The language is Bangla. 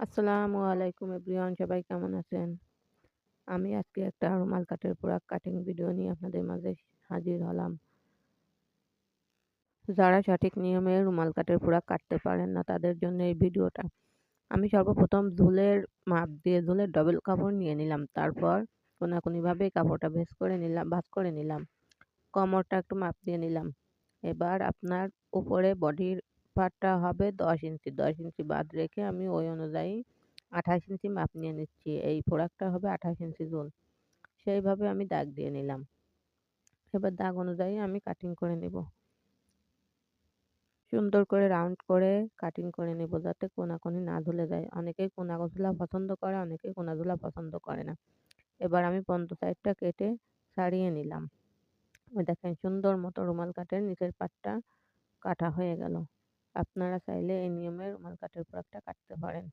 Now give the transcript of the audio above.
আসসালামু আলাইকুম এভরিওয়ান, সবাই কেমন আছেন? আমি আজকে একটা রুমাল কাটের প্রোডাক্ট কাটিং ভিডিও নিয়ে আপনাদের মাঝে হাজির হলাম। যারা সঠিক নিয়মে রুমাল কাটের প্রোডাক্ট কাটতে পারেন না, তাদের জন্য এই ভিডিওটা। আমি সর্বপ্রথম ঝুলের মাপ দিয়ে ঝুলের ডবল কাপড় নিয়ে নিলাম। তারপর কোনাকুনিভাবে কাপড়টা ভেজ করে নিলাম, ভাঁজ করে নিলাম। কমরটা একটু মাপ দিয়ে নিলাম। এবার আপনার উপরে বডির পার্টটা হবে 10 ইঞ্চি। 10 ইঞ্চি বাদ রেখে আমি ওই অনুযায়ী 28 ইঞ্চি মাপ নিয়ে নিচ্ছি। এই প্রোডাক্টটা হবে 28 ইঞ্চি ঝোল সেইভাবে আমি দাগ দিয়ে নিলাম। এবার দাগ অনুযায়ী আমি কাটিং করে নেব। সুন্দর করে রাউন্ড করে কাটিং করে নেব যাতে কোনাকুনি না ধুলে যায়। অনেকেই কোনা ঝোলা পছন্দ করে অনেকেই কোনা ঝোলা পছন্দ করে না। এবার আমি পন্ত সাইডটা কেটে ছাড়িয়ে নিলাম। দেখেন সুন্দর মতো রুমাল কাটের নিচের পাটটা কাটা হয়ে গেল। আপনারা চাইলে এই নিয়মে রুমাল কাটের একটা কাটতে পারেন।